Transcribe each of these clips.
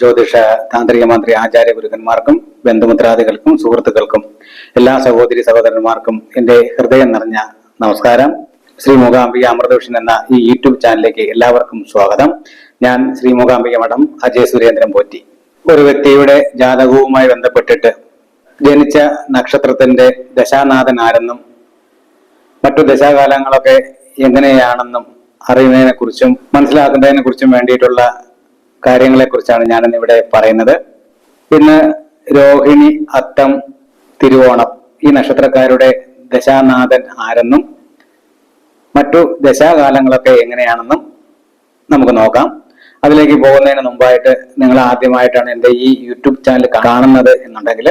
ജ്യോതിഷ താന്ത്രിക മന്ത്രി ആചാര്യ ഗുരുക്കന്മാർക്കും ബന്ധുമിത്രാദികൾക്കും സുഹൃത്തുക്കൾക്കും എല്ലാ സഹോദരി സഹോദരന്മാർക്കും എന്റെ ഹൃദയം നിറഞ്ഞ നമസ്കാരം. ശ്രീ മൂകാംബിക അമൃതവിഷൻ എന്ന ഈ യൂട്യൂബ് ചാനലിലേക്ക് എല്ലാവർക്കും സ്വാഗതം. ഞാൻ ശ്രീ മൂകാംബിക മഠം അജയ് സുരേന്ദ്രൻ പോറ്റി. ഒരു വ്യക്തിയുടെ ജാതകവുമായി ബന്ധപ്പെട്ടിട്ട് ജനിച്ച നക്ഷത്രത്തിന്റെ ദശാനാഥൻ ആരെന്നും മറ്റു ദശാകാലങ്ങളൊക്കെ എങ്ങനെയാണെന്നും അറിയുന്നതിനെ കുറിച്ചും മനസ്സിലാക്കുന്നതിനെ കുറിച്ചും വേണ്ടിയിട്ടുള്ള കാര്യങ്ങളെ കുറിച്ചാണ് ഞാനിന്ന് ഇവിടെ പറയുന്നത്. ഇന്ന് രോഹിണി അത്തം തിരുവോണം ഈ നക്ഷത്രക്കാരുടെ ദശാനാഥൻ ആരെന്നും മറ്റു ദശാകാലങ്ങളൊക്കെ എങ്ങനെയാണെന്നും നമുക്ക് നോക്കാം. അതിലേക്ക് പോകുന്നതിന് മുമ്പായിട്ട് നിങ്ങൾ ആദ്യമായിട്ടാണ് എന്റെ ഈ യൂട്യൂബ് ചാനൽ കാണുന്നത് എന്നുണ്ടെങ്കിൽ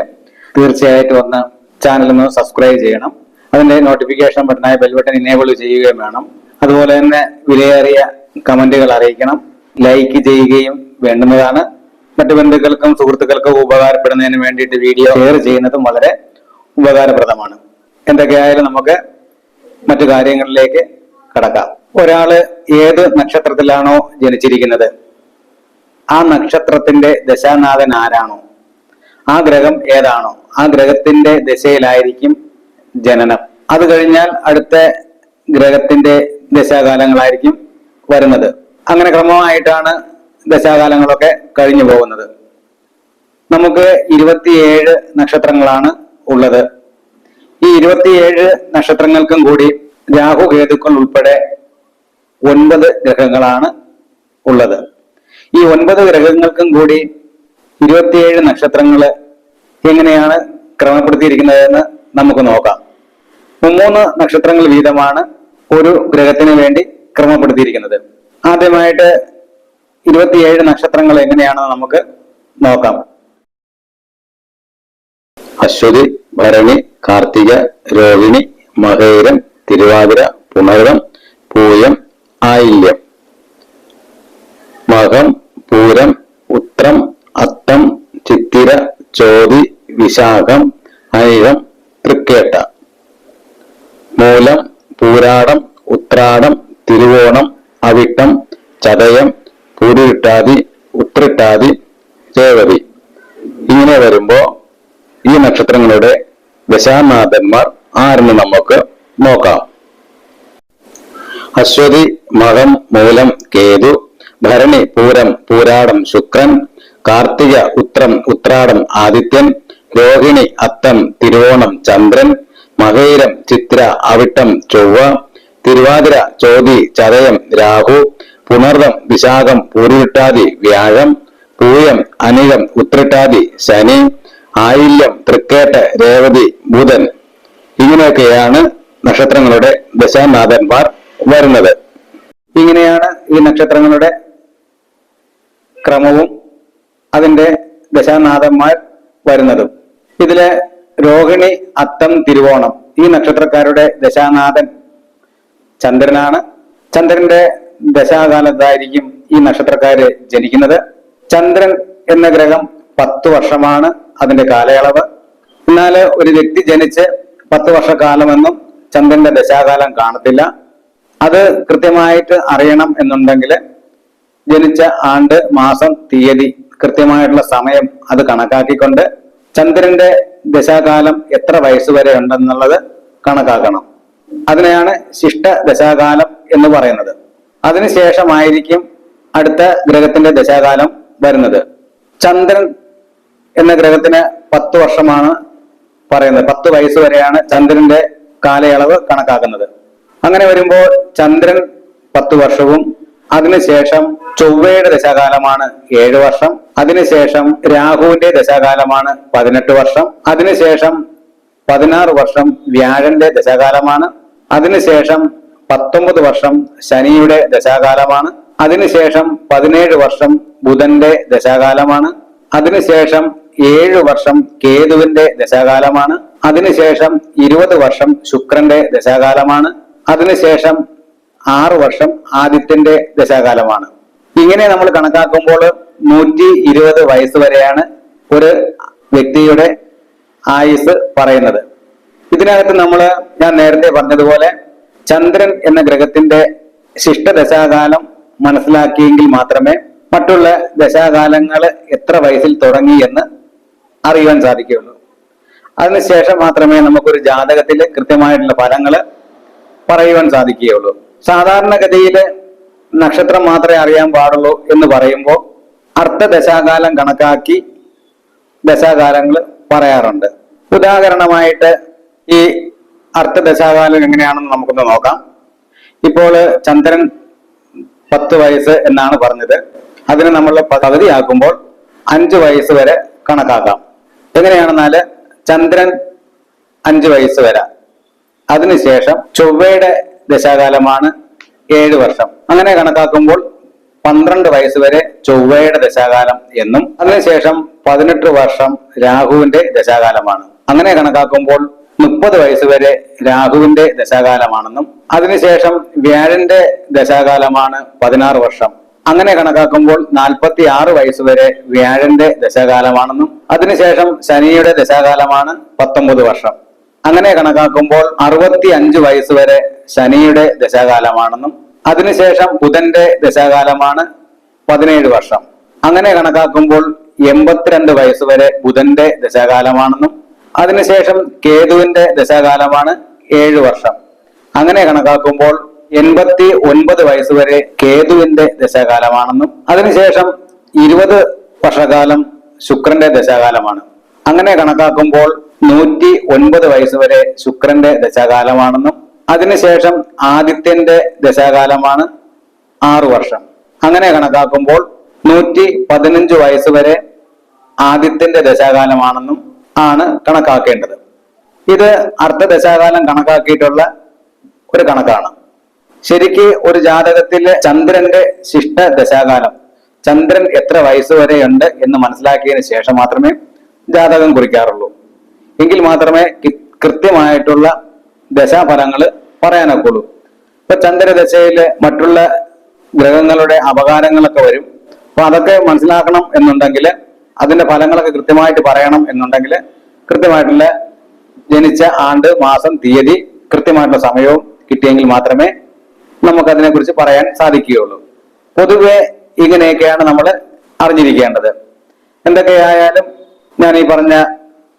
തീർച്ചയായിട്ടും ഒന്ന് ചാനൽ ഒന്ന് സബ്സ്ക്രൈബ് ചെയ്യണം. അതിന്റെ നോട്ടിഫിക്കേഷൻ ബട്ടണായ ബെൽ ബട്ടൺ ഇനേബിൾ ചെയ്യുകയും വേണം. അതുപോലെ തന്നെ വിലയേറിയ കമന്റുകൾ അറിയിക്കണം. ലൈക്ക് ചെയ്യുകയും വേണ്ടുന്നതാണ്. മറ്റു ബന്ധുക്കൾക്കും സുഹൃത്തുക്കൾക്കും ഉപകാരപ്പെടുന്നതിന് വേണ്ടിയിട്ട് വീഡിയോ ഷെയർ ചെയ്യുന്നതും വളരെ ഉപകാരപ്രദമാണ്. എന്തൊക്കെയായാലും നമുക്ക് മറ്റു കാര്യങ്ങളിലേക്ക് കടക്കാം. ഒരാൾ ഏത് നക്ഷത്രത്തിലാണോ ജനിച്ചിരിക്കുന്നത്? ആ നക്ഷത്രത്തിന്റെ ദശാനാഥൻ ആരാണോ? ആ ഗ്രഹം ഏതാണോ? ആ ഗ്രഹത്തിന്റെ ദശയിലായിരിക്കും ജനനം. അത് കഴിഞ്ഞാൽ അടുത്ത ഗ്രഹത്തിന്റെ ദശാകാലങ്ങളായിരിക്കും വരുന്നത്. അങ്ങനെ ക്രമമായിട്ടാണ് ദശാകാലങ്ങളൊക്കെ കഴിഞ്ഞു പോകുന്നത്. നമുക്ക് ഇരുപത്തിയേഴ് നക്ഷത്രങ്ങളാണ് ഉള്ളത്. ഈ ഇരുപത്തിയേഴ് നക്ഷത്രങ്ങൾക്കും കൂടി രാഹു കേതുക്കൾ ഉൾപ്പെടെ ഒൻപത് ഗ്രഹങ്ങളാണ് ഉള്ളത്. ഈ ഒൻപത് ഗ്രഹങ്ങൾക്കും കൂടി ഇരുപത്തിയേഴ് നക്ഷത്രങ്ങൾ എങ്ങനെയാണ് ക്രമപ്പെടുത്തിയിരിക്കുന്നതെന്ന് നമുക്ക് നോക്കാം. മൂന്ന് നക്ഷത്രങ്ങൾ വീതമാണ് ഒരു ഗ്രഹത്തിന് വേണ്ടി ക്രമപ്പെടുത്തിയിരിക്കുന്നത്. ആദ്യമായിട്ട് ഇരുപത്തിയേഴ് നക്ഷത്രങ്ങൾ എങ്ങനെയാണെന്ന് നമുക്ക് നോക്കാം. അശ്വതി ഭരണി കാർത്തിക രോഹിണി മകേരം തിരുവാതിര പുണരം പൂയം ആയില്യം. മകം പൂരം ഉത്രം അത്തം ചിത്തിര ചോതി വിശാഖം അനിഴം തൃക്കേട്ട. മൂലം പൂരാടം ഉത്രാടം അവിട്ടം ചതയം പൂരിട്ടാതി ഉത്രിട്ടാതി രേവതി ഇങ്ങനെ വരുമ്പോ ഈ നക്ഷത്രങ്ങളുടെ ദശാനാഥന്മാർ ആരെന്ന് നമുക്ക് നോക്കാം. അശ്വതി മകം മൂലം കേതു ഭരണി പൂരം പൂരാടം ശുക്രൻ കാർത്തിക ഉത്രം ഉത്രാടം ആദിത്യൻ രോഹിണി അത്തം തിരുവോണം ചന്ദ്രൻ മകൈരം ചിത്ര അവിട്ടം ചൊവ്വ തിരുവാതിര ചോതി ചതയം രാഹു പുണർവം വിശാഖം പൂരിട്ടാതി വ്യാഴം പൂയം അനിഴം ഉത്രിട്ടാതി ശനി ആയില്യം തൃക്കേട്ട് രേവതി ബുധൻ ഇങ്ങനെയൊക്കെയാണ് നക്ഷത്രങ്ങളുടെ ദശാനാഥന്മാർ വരുന്നത്. ഇങ്ങനെയാണ് ഈ നക്ഷത്രങ്ങളുടെ ക്രമവും അതിന്റെ ദശാനാഥന്മാർ വരുന്നതും. ഇതിലെ രോഹിണി അത്തം തിരുവോണം ഈ നക്ഷത്രക്കാരുടെ ദശാനാഥൻ ചന്ദ്രനാണ്. ചന്ദ്രന്റെ ദശാകാലത്തായിരിക്കും ഈ നക്ഷത്രക്കാര് ജനിക്കുന്നത്. ചന്ദ്രൻ എന്ന ഗ്രഹം പത്ത് വർഷമാണ് അതിന്റെ കാലയളവ്. എന്നാൽ ഒരു വ്യക്തി ജനിച്ച് പത്ത് വർഷക്കാലമെന്നും ചന്ദ്രന്റെ ദശാകാലം കാണത്തില്ല. അത് കൃത്യമായിട്ട് അറിയണം എന്നുണ്ടെങ്കിൽ ജനിച്ച ആണ്ട് മാസം തീയതി കൃത്യമായിട്ടുള്ള സമയം അത് കണക്കാക്കിക്കൊണ്ട് ചന്ദ്രന്റെ ദശാകാലം എത്ര വയസ്സ് വരെ ഉണ്ടെന്നുള്ളത് കണക്കാക്കണം. അതിനെയാണ് ശിഷ്ട ദശാകാലം എന്ന് പറയുന്നത്. അതിനുശേഷമായിരിക്കും അടുത്ത ഗ്രഹത്തിന്റെ ദശാകാലം വരുന്നത്. ചന്ദ്രൻ എന്ന ഗ്രഹത്തിന് പത്ത് വർഷമാണ് പറയുന്നത്. പത്ത് വയസ്സ് വരെയാണ് ചന്ദ്രന്റെ കാലയളവ് കണക്കാക്കുന്നത്. അങ്ങനെ വരുമ്പോൾ ചന്ദ്രൻ പത്ത് വർഷവും അതിനുശേഷം ചൊവ്വയുടെ ദശാകാലമാണ് ഏഴ് വർഷം അതിനുശേഷം രാഹുവിന്റെ ദശാകാലമാണ് പതിനെട്ട് വർഷം അതിനുശേഷം പതിനാറ് വർഷം വ്യാഴന്റെ ദശാകാലമാണ് അതിനുശേഷം പത്തൊമ്പത് വർഷം ശനിയുടെ ദശാകാലമാണ്. അതിനുശേഷം പതിനേഴ് വർഷം ബുധന്റെ ദശാകാലമാണ്. അതിനുശേഷം ഏഴ് വർഷം കേതുവിന്റെ ദശാകാലമാണ്. അതിനുശേഷം ഇരുപത് വർഷം ശുക്രന്റെ ദശാകാലമാണ്. അതിനുശേഷം ആറു വർഷം ആദിത്യന്റെ ദശാകാലമാണ്. ഇങ്ങനെ നമ്മൾ കണക്കാക്കുമ്പോൾ നൂറ്റി ഇരുപത് വയസ്സ് വരെയാണ് ഒരു വ്യക്തിയുടെ ആയുസ് പറയുന്നത്. ഇതിനകത്ത് നമ്മൾ ഞാൻ നേരത്തെ പറഞ്ഞതുപോലെ ചന്ദ്രൻ എന്ന ഗ്രഹത്തിന്റെ ശിഷ്ടദശാകാലം മനസ്സിലാക്കിയെങ്കിൽ മാത്രമേ മറ്റുള്ള ദശാകാലങ്ങൾ എത്ര വയസ്സിൽ തുടങ്ങി എന്ന് അറിയുവാൻ സാധിക്കുകയുള്ളൂ. അതിനുശേഷം മാത്രമേ നമുക്കൊരു ജാതകത്തിൽ കൃത്യമായിട്ടുള്ള ഫലങ്ങൾ പറയുവാൻ സാധിക്കുകയുള്ളൂ. സാധാരണഗതിയിൽ നക്ഷത്രം മാത്രമേ അറിയാൻ പാടുള്ളൂ എന്ന് പറയുമ്പോൾ അർത്ഥദശാകാലം കണക്കാക്കി ദശാകാലങ്ങൾ പറയാറുണ്ട്. ഉദാഹരണമായിട്ട് ഈ അർത്ഥദശാകാലം എങ്ങനെയാണെന്ന് നമുക്കൊന്ന് നോക്കാം. ഇപ്പോൾ ചന്ദ്രൻ പത്ത് വയസ്സ് എന്നാണ് പറഞ്ഞത്. അതിനെ നമ്മൾ പകുതിയാക്കുമ്പോൾ അഞ്ച് വയസ്സ് വരെ കണക്കാക്കാം. എങ്ങനെയാണെന്നാൽ ചന്ദ്രൻ അഞ്ച് വയസ്സ് വരെ. അതിനുശേഷം ചൊവ്വയുടെ ദശാകാലമാണ് ഏഴ് വർഷം. അങ്ങനെ കണക്കാക്കുമ്പോൾ പന്ത്രണ്ട് വയസ്സ് വരെ ചൊവ്വയുടെ ദശാകാലം എന്നും അതിനുശേഷം പതിനെട്ട് വർഷം രാഹുവിന്റെ ദശാകാലമാണ്. അങ്ങനെ കണക്കാക്കുമ്പോൾ മുപ്പത് വയസ്സ് വരെ രാഹുവിന്റെ ദശാകാലമാണെന്നും അതിനുശേഷം വ്യാഴന്റെ ദശാകാലമാണ് പതിനാറ് വർഷം. അങ്ങനെ കണക്കാക്കുമ്പോൾ നാൽപ്പത്തി ആറ് വയസ്സ് വരെ വ്യാഴന്റെ ദശാകാലമാണെന്നും അതിനുശേഷം ശനിയുടെ ദശാകാലമാണ് പത്തൊമ്പത് വർഷം. അങ്ങനെ കണക്കാക്കുമ്പോൾ അറുപത്തി അഞ്ച് വയസ്സ് വരെ ശനിയുടെ ദശാകാലമാണെന്നും അതിനുശേഷം ബുധന്റെ ദശാകാലമാണ് പതിനേഴ് വർഷം. അങ്ങനെ കണക്കാക്കുമ്പോൾ എൺപത്തിരണ്ട് വയസ്സ് വരെ ബുധന്റെ ദശാകാലമാണെന്നും അതിനുശേഷം കേതുവിന്റെ ദശാകാലമാണ് ഏഴ് വർഷം. അങ്ങനെ കണക്കാക്കുമ്പോൾ എൺപത്തി ഒൻപത് വയസ്സുവരെ കേതുവിന്റെ ദശാകാലമാണെന്നും അതിനുശേഷം ഇരുപത് വർഷകാലം ശുക്രന്റെ ദശാകാലമാണ്. അങ്ങനെ കണക്കാക്കുമ്പോൾ നൂറ്റി ഒൻപത് വയസ്സുവരെ ശുക്രന്റെ ദശാകാലമാണെന്നും അതിനുശേഷം ആദിത്യന്റെ ദശാകാലമാണ് ആറു വർഷം. അങ്ങനെ കണക്കാക്കുമ്പോൾ നൂറ്റി പതിനഞ്ച് വയസ്സുവരെ ആദിത്യന്റെ ദശാകാലമാണെന്നും ആണ് കണക്കാക്കേണ്ടത്. ഇത് അർദ്ധദശാകാലം കണക്കാക്കിയിട്ടുള്ള ഒരു കണക്കാണ്. ശരിക്ക് ഒരു ജാതകത്തിലെ ചന്ദ്രന്റെ ശിഷ്ട ദശാകാലം ചന്ദ്രൻ എത്ര വയസ്സ് വരെയുണ്ട് എന്ന് മനസ്സിലാക്കിയതിന് ശേഷം മാത്രമേ ജാതകം കുറിക്കാറുള്ളൂ. എങ്കിൽ മാത്രമേ കൃത്യമായിട്ടുള്ള ദശാഫലങ്ങൾ പറയാനൊക്കുള്ളൂ. ഇപ്പൊ ചന്ദ്രദശയിൽ മറ്റുള്ള ഗ്രഹങ്ങളുടെ അപകാരങ്ങളൊക്കെ വരും. അപ്പൊ അതൊക്കെ മനസ്സിലാക്കണം എന്നുണ്ടെങ്കിൽ അതിന്റെ ഫലങ്ങളൊക്കെ കൃത്യമായിട്ട് പറയണം എന്നുണ്ടെങ്കിൽ കൃത്യമായിട്ടുള്ള ജനിച്ച ആണ്ട് മാസം തീയതി കൃത്യമായിട്ടുള്ള സമയവും കിട്ടിയെങ്കിൽ മാത്രമേ നമുക്ക് അതിനെക്കുറിച്ച് പറയാൻ സാധിക്കുകയുള്ളൂ. പൊതുവെ ഇങ്ങനെയൊക്കെയാണ് നമ്മൾ അറിഞ്ഞിരിക്കേണ്ടത്. എന്തൊക്കെയായാലും ഞാൻ ഈ പറഞ്ഞ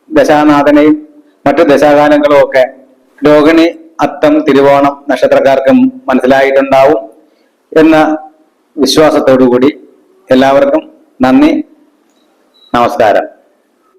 ദശാനാഥനെയും മറ്റു ദശാകാലങ്ങളും ഒക്കെ രോഹിണി അത്തം തിരുവോണം നക്ഷത്രക്കാർക്കും മനസ്സിലായിട്ടുണ്ടാവും എന്ന വിശ്വാസത്തോടു കൂടി എല്ലാവർക്കും നന്ദി. നമസ്കാരം.